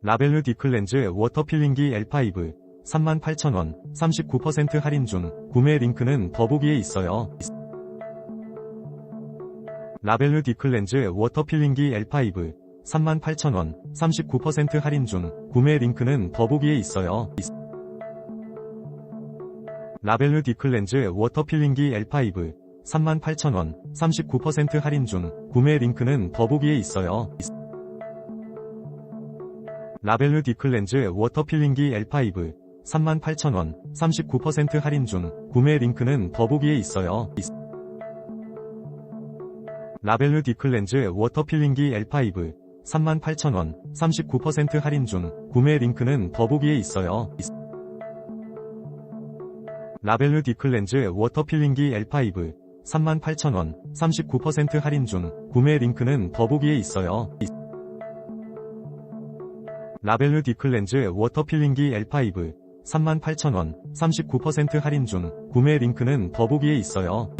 라벨르 딥클렌즈 워터 필링기 L5 38,000원 39% 할인 중 구매 링크는 더보기에 있어요. 라벨르 딥클렌즈 워터 필링기 L5 38,000원 39% 할인 중 구매 링크는 더보기에 있어요. 라벨르 딥클렌즈 워터 필링기 L5 38,000원 39% 할인 중 구매 링크는 더보기에 있어요. 라벨르 딥클렌즈 워터 필링기 L5 38,000원 39% 할인 중 구매 링크는 더보기에 있어요. 라벨르 딥클렌즈 워터 필링기 L5 38,000원 39% 할인 중 구매 링크는 더보기에 있어요. 라벨르 딥클렌즈 워터 필링기 L5 38,000원 39% 할인 중 구매 링크는 더보기에 있어요. 라벨르 딥클렌즈 워터 필링기 L5 38,000원 39% 할인 중 구매 링크는 더보기에 있어요.